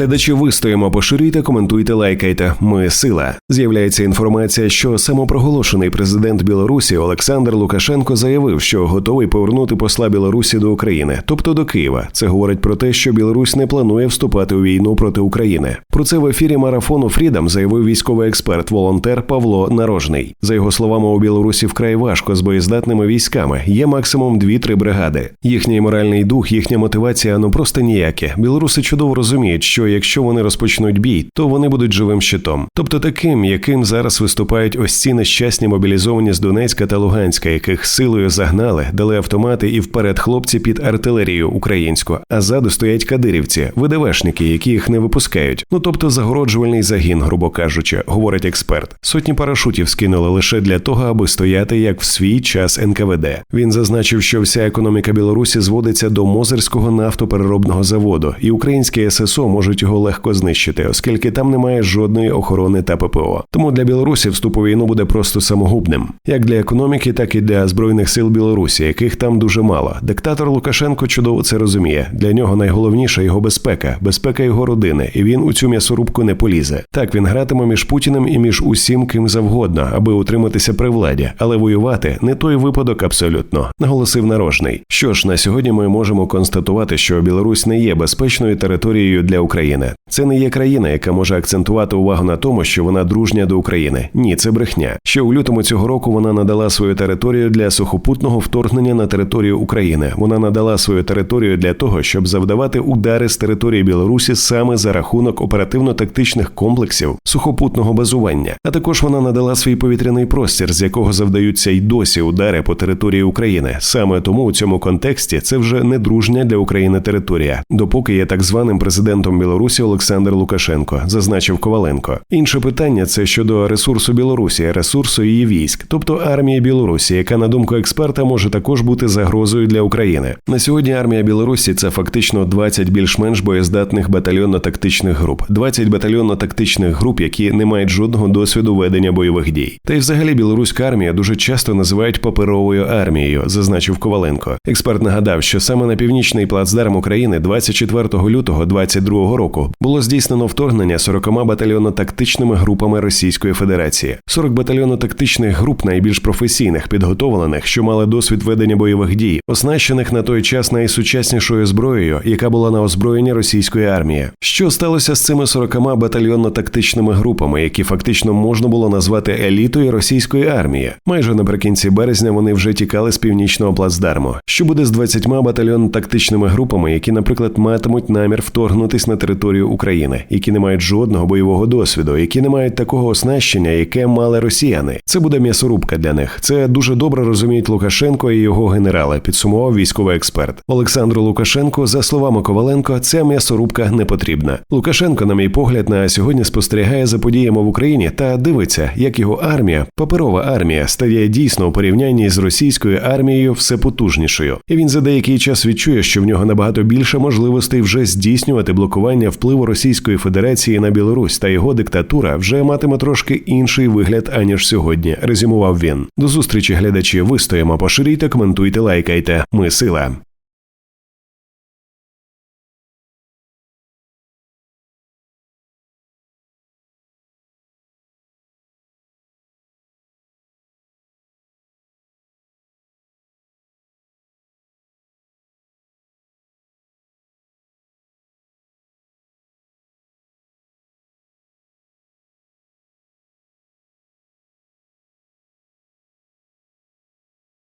Глядачі вистоїмо, поширюйте, коментуйте, лайкайте. Ми сила. З'являється інформація, що самопроголошений президент Білорусі Олександр Лукашенко заявив, що готовий повернути посла Білорусі до України, тобто до Києва. Це говорить про те, що Білорусь не планує вступати у війну проти України. Про це в ефірі марафону Фрідом заявив військовий експерт, волонтер Павло Нарожний. За його словами, у Білорусі вкрай важко з боєздатними військами. Є максимум 2-3 бригади. Їхній моральний дух, їхня мотивація ну просто ніякі. Білоруси чудово розуміють, що якщо вони розпочнуть бій, то вони будуть живим щитом, тобто таким, яким зараз виступають ось ці нещасні мобілізовані з Донецька та Луганська, яких силою загнали, дали автомати і вперед хлопці під артилерію українську, а ззаду стоять кадирівці, ВДВшники, які їх не випускають. Ну тобто загороджувальний загін, грубо кажучи, говорить експерт. Сотні парашутів скинули лише для того, аби стояти як в свій час НКВД. Він зазначив, що вся економіка Білорусі зводиться до Мозерського нафтопереробного заводу, і українські ССО можуть його легко знищити, оскільки там немає жодної охорони та ППО. Тому для Білорусі вступ у війну буде просто самогубним, як для економіки, так і для збройних сил Білорусі, яких там дуже мало. Диктатор Лукашенко чудово це розуміє. Для нього найголовніша його безпека, безпека його родини, і він у цю м'ясорубку не полізе. Так він гратиме між Путіним і між усім ким завгодно, аби утриматися при владі, але воювати не той випадок абсолютно, наголосив нарожний. Що ж, на сьогодні ми можемо констатувати, що Білорусь не є безпечною територією для України. Це не є країна, яка може акцентувати увагу на тому, що вона дружня до України. Ні, це брехня. Ще у лютому цього року вона надала свою територію для сухопутного вторгнення на територію України. Вона надала свою територію для того, щоб завдавати удари з території Білорусі саме за рахунок оперативно-тактичних комплексів сухопутного базування. А також вона надала свій повітряний простір, з якого завдаються й досі удари по території України. Саме тому у цьому контексті це вже не дружня для України територія, допоки є так званим президентом Білорусі Олександр Лукашенко, зазначив Коваленко. Інше питання це щодо ресурсу Білорусі, ресурсу її військ, тобто армії Білорусі, яка на думку експерта може також бути загрозою для України. На сьогодні армія Білорусі це фактично 20 більш-менш боєздатних батальйонно-тактичних груп, 20 батальйонно-тактичних груп, які не мають жодного досвіду ведення бойових дій. Та й взагалі білоруська армія дуже часто називають паперовою армією, зазначив Коваленко. Експерт нагадав, що саме на північний плацдарм України 24 лютого 2022 року було здійснено вторгнення 40 батальйонно-тактичними групами Російської Федерації. 40 батальйонно-тактичних груп найбільш професійних, підготовлених, що мали досвід ведення бойових дій, оснащених на той час найсучаснішою зброєю, яка була на озброєнні російської армії. Що сталося з цими 40 батальйонно-тактичними групами, які фактично можна було назвати елітою російської армії? Майже наприкінці березня вони вже тікали з північного плацдарму. Що буде з 20 батальйонно-тактичними групами, які, наприклад, матимуть намір вторгнутись на територію України, які не мають жодного бойового досвіду, які не мають такого оснащення, яке мали росіяни? Це буде м'ясорубка для них. Це дуже добре розуміють Лукашенко і його генерали. Підсумував військовий експерт Олександру Лукашенко. За словами Коваленко, ця м'ясорубка не потрібна. Лукашенко, на мій погляд, на сьогодні спостерігає за подіями в Україні та дивиться, як його армія, паперова армія, стає дійсно у порівнянні з російською армією все потужнішою. І він за деякий час відчує, що в нього набагато більше можливостей вже здійснювати блокування впливу Російської Федерації на Білорусь та його диктатура вже матиме трошки інший вигляд аніж сьогодні. Резюмував він. До зустрічі глядачі. Вистоїмо, поширюйте, коментуйте, лайкайте. Ми сила.